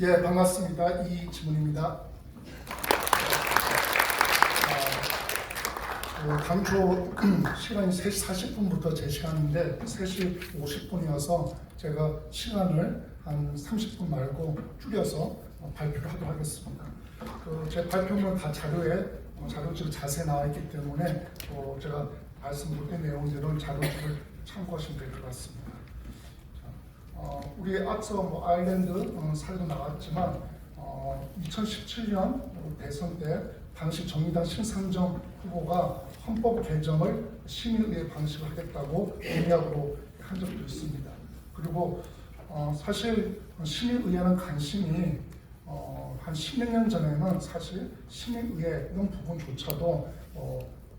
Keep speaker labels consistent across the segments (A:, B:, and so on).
A: 예, 반갑습니다. 이지문입니다. 아, 그 당초 시간이 3시 40분부터 제 시간인데 3시 50분이어서 제가 시간을 한 30분 말고 줄여서 어, 발표를 하도록 하겠습니다. 그 제 발표는 다 자료에 어, 자료집에 자세히 나와 있기 때문에 어, 제가 말씀드린 내용들은 자료집을 참고하시면 될 것 같습니다. 어, 우리 앞서 뭐 아일랜드 어, 사례도 나왔지만 어, 2017년 대선 때 당시 정의당 신상정 후보가 헌법 개정을 시민의회 방식으로 하겠다고 공약으로 한 적도 있습니다. 그리고 어, 사실 시민의회는 관심이 어, 한 10여 년 전에는 사실 시민의회 이런 부분조차도 어,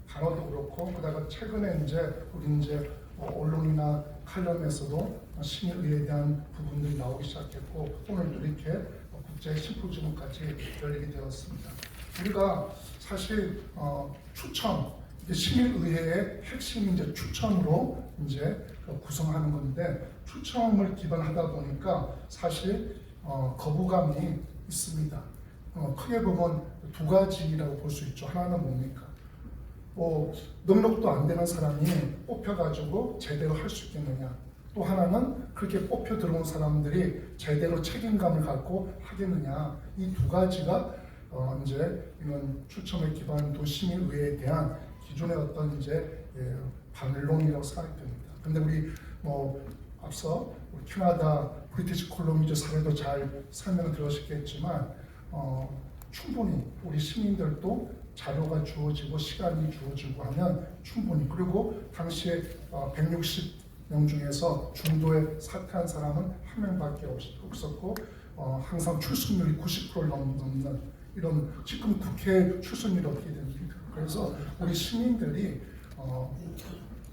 A: 단어도 그렇고 그다가 최근에 이제 우리 이제 어, 언론이나 칼럼에서도 시민의회에 대한 부분들이 나오기 시작했고 오늘도 이렇게 어, 국제 심포지움까지 열리게 되었습니다. 우리가 사실 어, 추천 시민의회의 핵심 이제 추천으로 이제 구성하는 건데 추천을 기반하다 보니까 사실 어, 거부감이 있습니다. 어, 크게 보면 두 가지라고 볼 수 있죠. 하나는 뭡니까? 뭐 능력도 안 되는 사람이 뽑혀가지고 제대로 할 수 있겠느냐. 또 하나는 그렇게 뽑혀 들어온 사람들이 제대로 책임감을 갖고 하겠느냐. 이 두 가지가 어 이제 이런 추첨에 기반한 도시민의회에 대한 기존의 어떤 이제 예, 반론이라고 생각이 됩니다. 근데 우리 뭐 앞서 우리 캐나다 브리티시 콜롬비아 사례도 잘 설명을 들으셨겠지만 어, 충분히 우리 시민들도 자료가 주어지고 시간이 주어지고 하면 충분히 그리고 당시에 어, 160 명 중에서 중도에 사퇴한 사람은 한 명밖에 없- 없었고 어, 항상 출석률이 90%를 넘는 이런 지금 국회 출석률이 어떻게 됩니까? 그래서 우리 시민들이 어,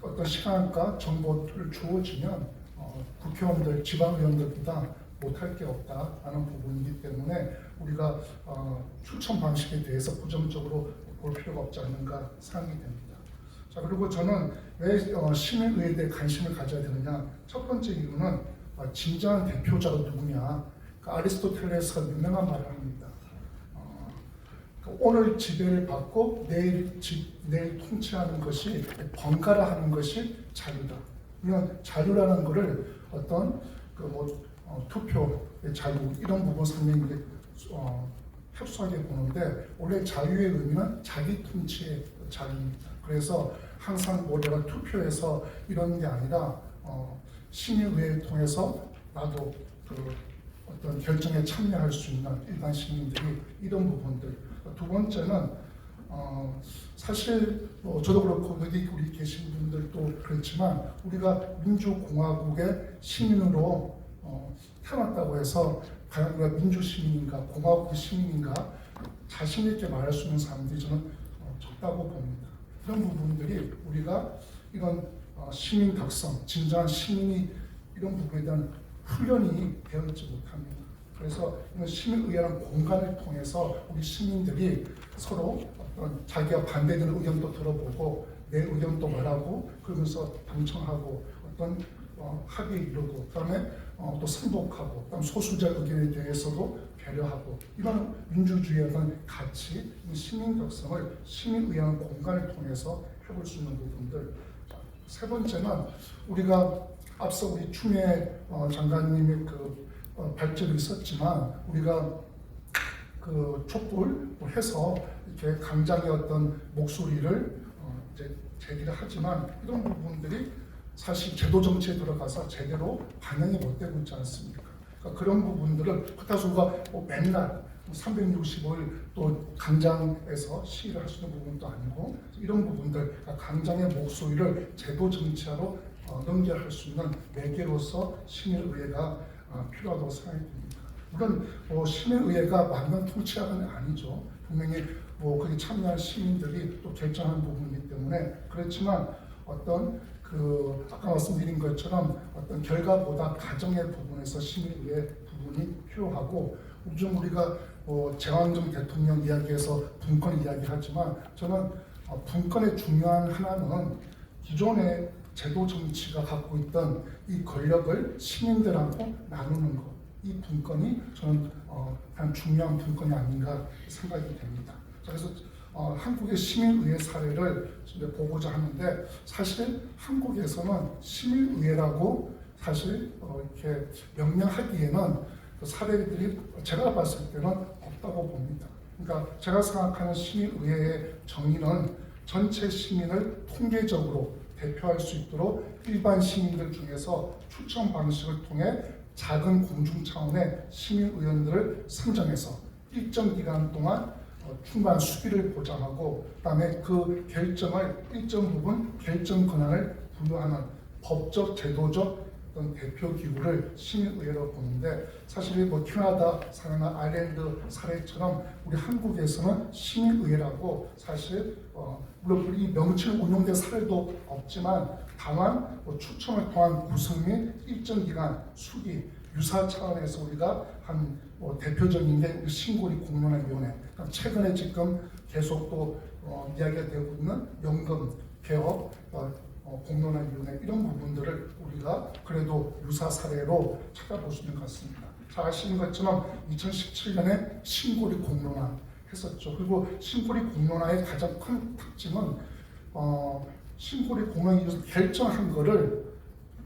A: 어떤 시간과 정보를 주어지면 어, 국회의원들, 지방의원들보다 못할 게 없다라는 부분이기 때문에 우리가 어, 추천 방식에 대해서 부정적으로 볼 필요가 없지 않는가 생각이 됩니다. 자 그리고 저는 왜 어, 시민의회에 대해 관심을 가져야 되느냐? 첫 번째 이유는 어, 진정한 대표자가 누구냐? 그 아리스토텔레스가 유명한 말을 합니다. 어, 그 오늘 지배를 받고 내일 지, 내일 통치하는 것이 번갈아 하는 것이 자유다. 이런 자유라는 것을 어떤 그뭐 어, 투표의 자유 이런 부분 상당히 어, 협소하게 보는데 원래 자유의 의미는 자기 통치의 자유입니다. 그래서 항상 뭐 내가 투표해서 이런 게 아니라 어, 시민의회를 통해서 나도 그 어떤 결정에 참여할 수 있는 일반 시민들이 이런 부분들. 두 번째는 어, 사실 뭐 저도 그렇고 여기 우리 계신 분들도 그렇지만 우리가 민주공화국의 시민으로 어, 태어났다고 해서 과연 우리가 민주시민인가 공화국의 시민인가 자신 있게 말할 수 있는 사람들이 저는 어, 적다고 봅니다. 이런 부분들이 우리가 이런 어, 시민 덕성, 진정한 시민이 이런 부분에 대한 훈련이 되어있지 못합니다. 그래서 이런 시민의회라는 공간을 통해서 우리 시민들이 서로 어떤 자기가 반대되는 의견도 들어보고 내 의견도 말하고 그러면서 방청하고 어떤 어, 합의 이루고 그다음에 어, 또 승복하고 그다음 소수자 의견에 대해서도 배려하고 이런 민주주의의 어떤 가치, 이 시민 덕성을 시민의회라는 공간을 통해서 해볼 수 있는 부분들 자, 세 번째는 우리가 앞서 우리 추미애 어, 장관님의 그 어, 발제도 있었지만 우리가 그 촛불 해서 이렇게 강장의 어떤 목소리를 어, 이제 제기를 하지만 이런 부분들이 사실 제도 정치에 들어가서 제대로 반영이 못 되고 있지 않습니까? 그러니까 그런 부분들을 그다수가 뭐 맨날 365일 또 강장에서 시위를 할 수 있는 부분도 아니고 이런 부분들 그러니까 강장의 목소리를 제도 정치화로 어, 연결할 수 있는 매개로서 시민의회가 어, 필요하다고 생각이 듭니다. 물론 뭐 시민의회가 만능 통치하는 아니죠. 분명히 뭐 거기 참여한 시민들이 또 결정하는 부분이기 때문에 그렇지만 어떤 그 아까 말씀드린 것처럼 어떤 결과보다 가정의 부분에서 시민의회 부분이 필요하고 요즘 우리가 뭐 재왕정 대통령 이야기에서 분권 이야기하지만 저는 어, 분권의 중요한 하나는 기존의 제도 정치가 갖고 있던 이 권력을 시민들하고 나누는 것. 이 분건이 저는 어, 중요한 분건이 아닌가 생각이 됩니다. 자, 그래서 어, 한국의 시민의회 사례를 보고자 하는데 사실 한국에서는 시민의회라고 사실 어, 이렇게 명명하기에는 그 사례들이 제가 봤을 때는 없다고 봅니다. 그러니까 제가 생각하는 시민의회의 정의는 전체 시민을 통계적으로 대표할 수 있도록 일반 시민들 중에서 추천 방식을 통해 작은 공중 차원의 시민 의원들을 선정해서 일정 기간 동안 어, 충분한 수비를 보장하고 그다음에 그 결정을 일정 부분 결정 권한을 부여하는 법적 제도적 어떤 대표 기구를 시민의회로 보는데 사실 뭐 캐나다 사례나 아일랜드 사례처럼 우리 한국에서는 시민의회라고 사실 어, 물론 이 명칭 운용된 사례도 없지만 다만 뭐 추첨을 통한 구성 및 일정 기간 수기 유사 차원에서 우리가 한 뭐 대표적인 게 우리 신고리 공론화위원회 그러니까 최근에 지금 계속 또 어, 이야기가 되고 있는 연금 개혁 어, 어, 공론화위원회 이런 부분들을 우리가 그래도 유사 사례로 찾아볼 수 있는 것 같습니다. 잘 아시는 것처럼 2017년에 신고리 공론화 했었죠. 그리고 신고리 공론화의 가장 큰 특징은 어, 신고리 공론화 결정한 거를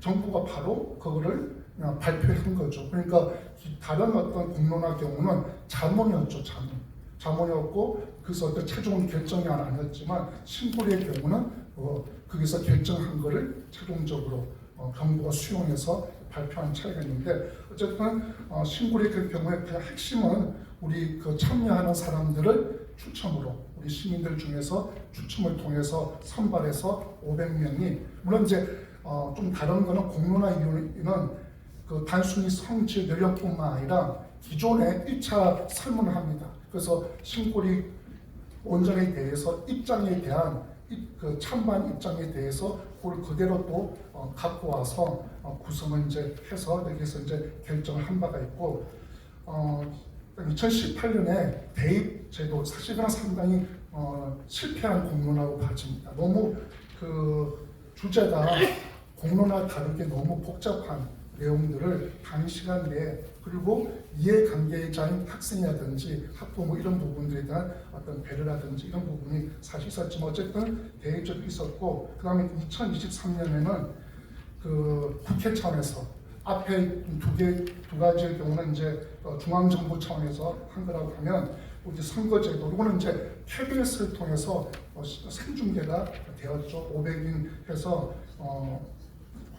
A: 정부가 바로 그거를 발표한 거죠. 그러니까 기- 다른 어떤 공론화 경우는 자문이었죠, 자문. 자문이었고 그래서 어떤 최종 결정이 아니었지만 신고리의 경우는 어, 거기서 결정한 거를 최종적으로 어, 정부가 수용해서 발표한 차이가 있는데 어쨌든 어, 신고리 그 경우에 그 핵심은 우리 그 참여하는 사람들을 추첨으로 우리 시민들 중에서 추첨을 통해서 선발해서 500명이 물론 이제 어, 좀 다른 거는 공론화 이유는 그 단순히 성취 연령뿐만 아니라 기존에 1차 설문을 합니다. 그래서 신고리 원장에 대해서 입장에 대한 이- 그 찬반 입장에 대해서 그걸 그대로 또 어, 갖고 와서 어, 구성을 이제 해서 여기서 이제 결정을 한 바가 있고 어, 2018년에 대입 제도 사실은 상당히 어, 실패한 공론화로 봐집니다. 너무 그 주제가 공론화 다루기 너무 복잡한 내용들을 단시간 내에 그리고 이해관계자인 학생이라든지 학부모 이런 부분들에 대한 어떤 배려라든지 이런 부분이 사실 있었지만 어쨌든 대외적으로 있었고 그 다음에 2023년에는 그 국회 차원에서 앞에 두 개 두 가지의 경우는 이제 어, 중앙정부 차원에서 한 거라고 하면 이제 선거제도 이거는 이제 KBS를 통해서 어, 시- 생중계가 되었죠. 500인 해서 어,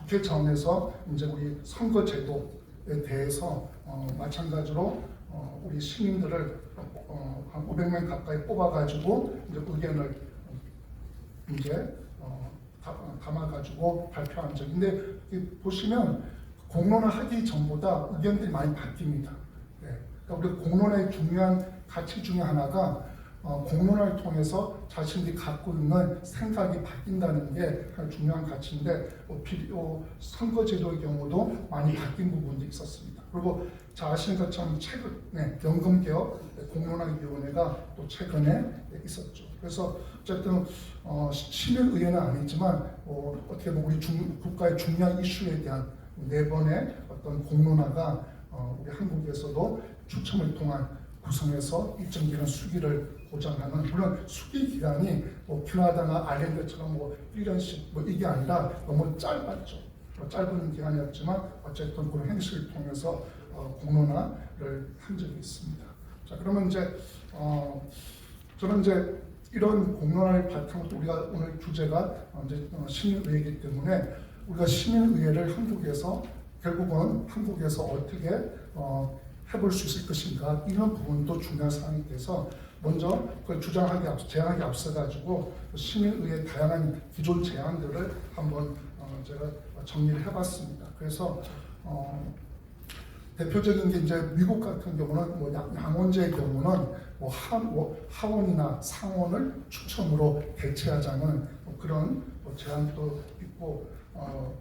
A: 국회 차원에서 이제 우리 선거제도에 대해서 어, 마찬가지로 어, 우리 시민들을 어, 한 500명 가까이 뽑아가지고 이제 의견을 이제 어, 담아가지고 발표한 적인데 이 보시면 공론화 하기 전보다 의견들이 많이 바뀝니다. 네. 그러니까 우리 공론화의 중요한 가치 중에 하나가 어, 공론화를 통해서 자신들이 갖고 있는 생각이 바뀐다는 게 중요한 가치인데 어, 비, 어, 선거제도의 경우도 많이 바뀐 부분도 있었습니다. 그리고 자 아시는 것처럼 최근에 연금개혁 공론화위원회가 또 최근에 있었죠. 그래서 어쨌든 어, 시- 시민의회는 아니지만 어, 어떻게 보면 우리 중, 국가의 중요한 이슈에 대한 네 번의 어떤 공론화가 어, 우리 한국에서도 추첨을 통한 구성해서 일정 기간 수기를 보장하는 물론 수기 기간이 뭐 캐나다나 아일랜드처럼 뭐 1년씩 뭐 이게 아니라 너무 짧았죠. 뭐 짧은 기간이었지만 어쨌든 그런 행식을 통해서 어, 공론화를 한 적이 있습니다. 자 그러면 이제 어, 저는 이제 이런 공론화를 바탕으로 우리가 오늘 주제가 어, 이제 어, 시민의회이기 때문에 우리가 시민의회를 한국에서 결국은 한국에서 어떻게 어, 해볼 수 있을 것인가 이런 부분도 중요한 사항이 돼서 먼저 그걸 주장하기 앞 제안하기 앞서 가지고 시민의회 다양한 기존 제안들을 한번 어, 제가 정리를 해봤습니다. 그래서 어, 대표적인 게 이제 미국 같은 경우는 뭐 양- 양원제의 경우는 뭐 하, 뭐 하 원이나 상원을 추첨으로 대체하자는 뭐 그런 뭐 제안도 있고 어,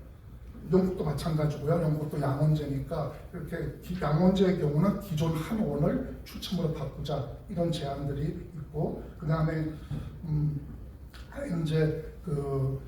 A: 영국도 마찬가지고요. 영국도 양원제니까 이렇게 기- 양원제의 경우는 기존 한 원을 추첨으로 바꾸자 이런 제안들이 있고 그 다음에 음, 이제 그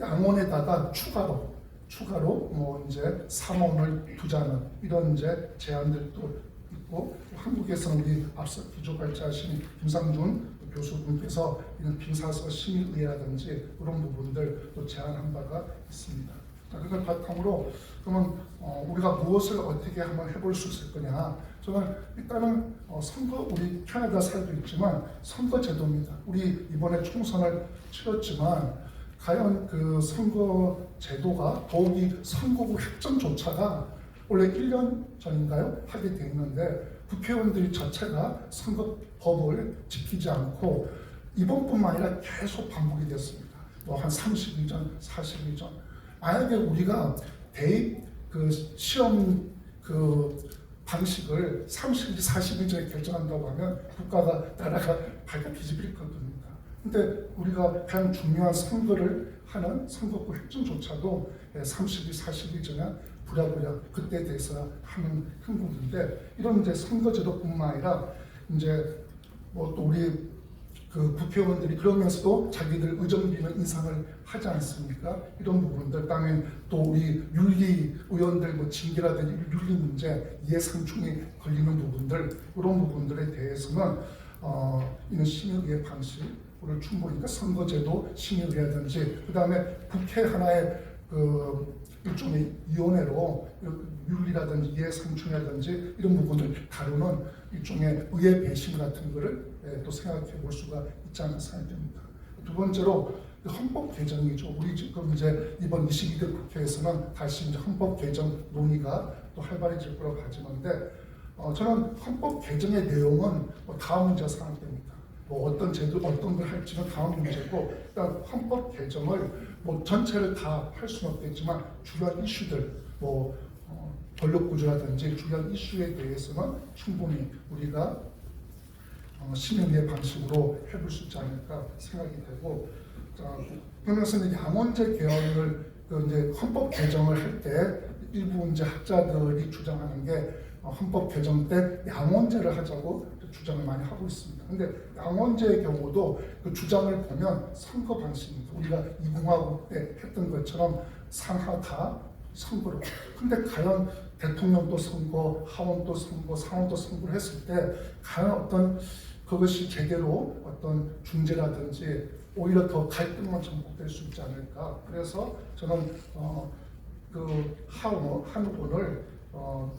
A: 양원에다가 추가로 추가로 뭐 이제 삼원을 두자는 이런 이제 제안들도 있고 한국에서는 우리 앞서 기조 발제하신 김상준 교수님께서 이런 빙사서 심의의라든지 그런 부분들 또 제안한 바가 있습니다. 자, 그걸 바탕으로 그러면 어, 우리가 무엇을 어떻게 한번 해볼 수 있을 거냐? 저는 일단은 어, 선거 우리 캐나다 살고 있지만 선거 제도입니다. 우리 이번에 총선을 치렀지만 과연 그 선거 제도가 더욱이 선거구 획정조차가 원래 1년 전인가요? 하게 돼 있는데 국회의원들이 자체가 선거법을 지키지 않고 이번뿐만 아니라 계속 반복이 됐습니다. 뭐 한 30일 전, 40일 전. 만약에 우리가 대입 그 시험 그 방식을 30일, 40일 전에 결정한다고 하면 국가가 나라가 발가 뒤집힐 겁니다. 근데 우리가 가장 중요한 선거를 하는 선거구 획정조차도 30일, 40일 전에 부랴부랴 그때 돼서 하는 행동인데 이런 이제 선거제도뿐만 아니라 이제 뭐 또 우리 그 국회의원들이 그러면서도 자기들 의정 비는 인상을 하지 않습니까? 이런 부분들, 다음에 또 우리 윤리 의원들 뭐 징계라든지 윤리 문제, 이해상충이 걸리는 부분들, 이런 부분들에 대해서는 어, 이런 심의의 방식을 충분히, 그러니까 선거제도 심의라든지, 그 다음에 국회 하나의 그 일종의 위원회로 윤리라든지 이해상충이라든지 이런 부분을 다루는 일종의 의회 배심 같은 거를 예, 또 생각해 볼 수가 있지 않나 생각됩니다. 두 번째로 그 헌법 개정이죠. 우리 지금 이제 이번 22대 국회에서는 다시 이제 헌법 개정 논의가 또 활발해질 거라고 봐지는데 어, 저는 헌법 개정의 내용은 뭐 다음 문제가 생각됩니다. 뭐 어떤 제도 어떤 걸 할지는 다음 문제고 일단 헌법 개정을 뭐 전체를 다 할 수는 없겠지만 주요한 이슈들 뭐 어, 권력 구조라든지 주요한 이슈에 대해서는 충분히 우리가 어, 시민의 방식으로 해볼 수 있지 않을까 생각이 되고 자, 그러면서 양원제 개헌을 그 이제 헌법 개정을 할 때 일부 이제 학자들이 주장하는 게 어, 헌법 개정 때 양원제를 하자고 주장을 많이 하고 있습니다. 근데 양원제의 경우도 그 주장을 보면 선거 방식입니다. 우리가 이공화국 때 했던 것처럼 상하 다 선거로. 근데 과연 대통령도 선거, 하원도 선거, 상원도 선거를 했을 때 과연 어떤 그것이 제대로 어떤 중재라든지 오히려 더 갈등만 전복될 수 있지 않을까. 그래서 저는 어, 그 하원, 한국을 어,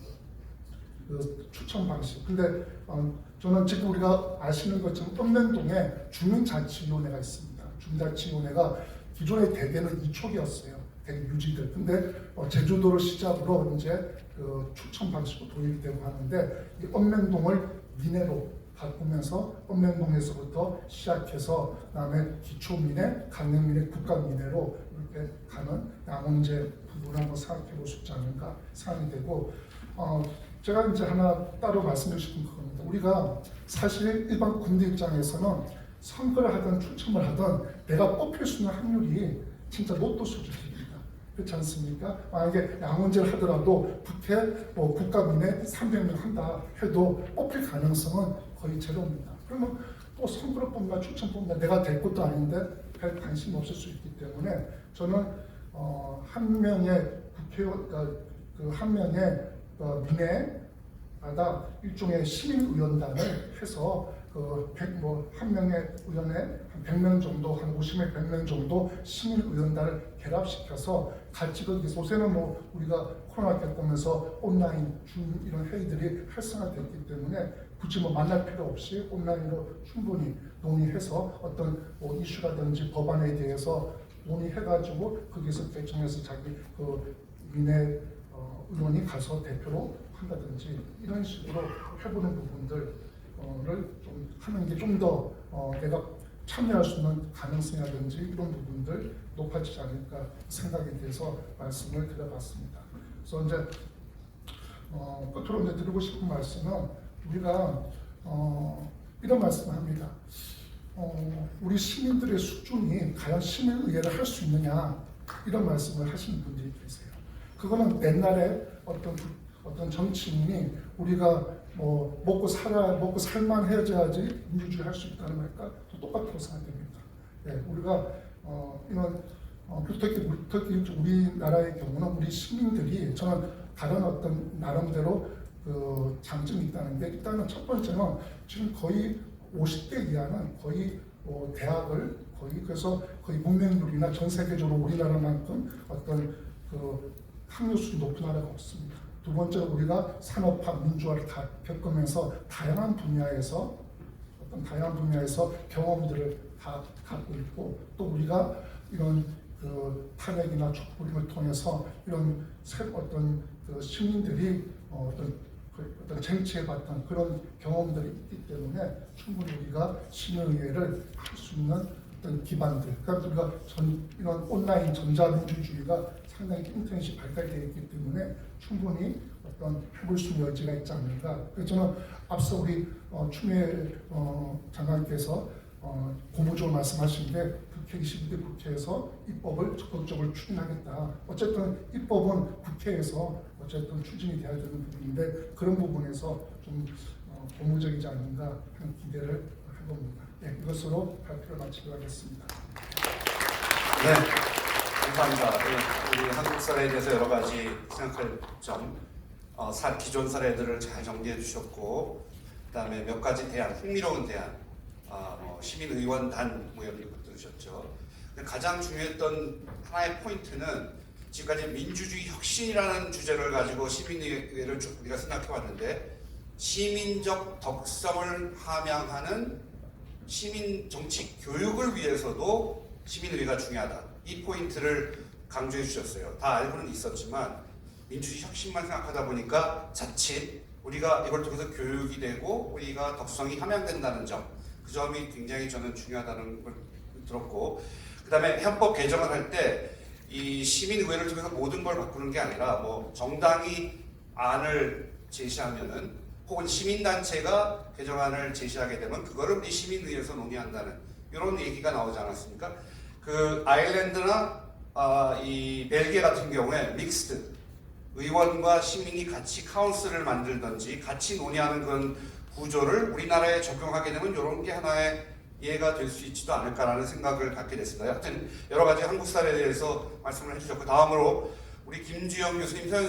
A: 그 추천 방식. 근데 어, 저는 지금 우리가 아시는 것처럼 읍면동에 주민자치위원회가 있습니다. 주민자치위원회가 기존의 대개는 이촉이었어요. 대개 유지들. 근데 어, 제주도를 시작으로 이제 그 추천 방식으로 도입이 되고 하는데 이 읍면동을 미네로 바꾸면서 읍면동에서부터 시작해서 그다음에 기초민의, 강릉민의 국가민회로 이렇게 가는 양원제 부분을 한번 생각해 있지 않을까 생각이 되고 어, 제가 이제 하나 따로 말씀드리고 싶은 겁니다. 우리가 사실 일반 군대 입장에서는 선거를 하든 추첨을 하든 내가 뽑힐 수 있는 확률이 진짜 로또 수준입니다. 그렇지 않습니까? 만약에 양원제를 하더라도 국회 뭐 국가민에 300명 한다 해도 뽑힐 가능성은 거의 제로입니다. 그러면 또 선거를 뽑나 추천 뽑나 내가 될 것도 아닌데 별 관심 없을 수 있기 때문에 저는 어, 한 명의 국회의원 그러니까 그한 명의 어, 민회마다. 일종의 시민의원단을 해서 그뭐한 명의 의원에 한 100명 정도, 한 50명, 100명 정도 시민 의원단을 결합시켜서 같이 거기 요새는 뭐 우리가 코로나 겪으면서 온라인 줌 이런 회의들이 활성화됐기 때문에 굳이 뭐 만날 필요 없이 온라인으로 충분히 논의해서 어떤 뭐 이슈라든지 법안에 대해서 논의해가지고 거기서 결정해서 자기 그 민의 어, 의원이 가서 대표로 한다든지 이런 식으로 해보는 부분들을 좀 하는 게 좀더 어, 내가 참여할 수 있는 가능성이라든지 이런 부분들 높아지지 않을까 생각이 돼서 말씀을 드려봤습니다. 그래서 이제 어, 끝으로 이제 드리고 싶은 말씀은 우리가 어, 이런 말씀을 합니다. 어, 우리 시민들의 수준이 과연 시민의회를 할 수 있느냐 이런 말씀을 하시는 분들이 계세요. 그거는 옛날에 어떤 어떤 정치인이 우리가 뭐 먹고 살아 먹고 살만 해야지 민주주의 할 수 있다는 말과 똑같다고 생각됩니다. 예, 우리가 어, 이런 어, 특히, 특히 우리나라의 경우는 우리 시민들이 저는 다른 어떤 나름대로 그 장점이 있다는데 일단은 첫 번째는 지금 거의 50대 이하는 거의 어, 대학을 거의 그래서 거의 문맹률이나 전 세계적으로 우리나라만큼 어떤 그 학력수준이 높은 나라가 없습니다. 두 번째로 우리가 산업화, 민주화를 다 겪으면서 다양한 분야에서 어떤 다양한 분야에서 경험들을 다 갖고 있고 또 우리가 이런 그 탄핵이나 촛불을 통해서 이런 새 어떤 그 시민들이 어, 어떤 그 어떤 쟁취해 봤던 그런 경험들이 있기 때문에 충분히 우리가 시민의회를 할 수 있는 어떤 기반들 그러니까 우리가 전 이런 온라인 전자민주주의가 상당히 인터넷이 발달되어 있기 때문에 충분히 어떤 해볼 수 있는 여지가 있지 않는가 그래서 저는 앞서 우리 어, 추미애 어, 장관께서 어, 고무적으로 말씀하신 게 국회 22대 국회에서 입법을 적극적으로 추진하겠다. 어쨌든 입법은 국회에서 어쨌든 추진이 돼야 되는 부분인데 그런 부분에서 좀 어, 고무적이지 않는가 하는 기대를 해봅니다. 네, 이것으로 발표를 마치도록 하겠습니다.
B: 네, 감사합니다. 네, 우리 한국 사례에 대해서 여러 가지 생각할 점, 어, 사, 기존 사례들을 잘 정리해 주셨고, 그 다음에 몇 가지 대안, 흥미로운 대안, 아, 뭐 시민의원단 뭐 이런 것들 주셨죠. 가장 중요했던 하나의 포인트는 지금까지 민주주의 혁신이라는 주제를 가지고 시민의회를 쭉 우리가 생각해 왔는데 시민적 덕성을 함양하는 시민 정치 교육을 위해서도 시민의회가 중요하다. 이 포인트를 강조해 주셨어요. 다 알고는 있었지만 민주주의 혁신만 생각하다 보니까 자칫 우리가 이걸 통해서 교육이 되고 우리가 덕성이 함양된다는 점, 그 점이 굉장히 저는 중요하다는 걸 들었고, 그 다음에 헌법 개정을 할 때 이 시민의회를 통해서 모든 걸 바꾸는 게 아니라 뭐 정당이 안을 제시하면은 혹은 시민단체가 개정안을 제시하게 되면 그거를 우리 시민의회에서 논의한다는 이런 얘기가 나오지 않았습니까? 그 아일랜드나 아, 이 벨기에 같은 경우에 믹스드 의원과 시민이 같이 카운슬을 만들든지 같이 논의하는 그런 구조를 우리나라에 적용하게 되면 이런 게 하나의 예가 될 수 있지도 않을까라는 생각을 갖게 됐습니다. 하여튼 여러 가지 한국 사례에 대해서 말씀을 해주셨고 다음으로 우리 김주영 교수님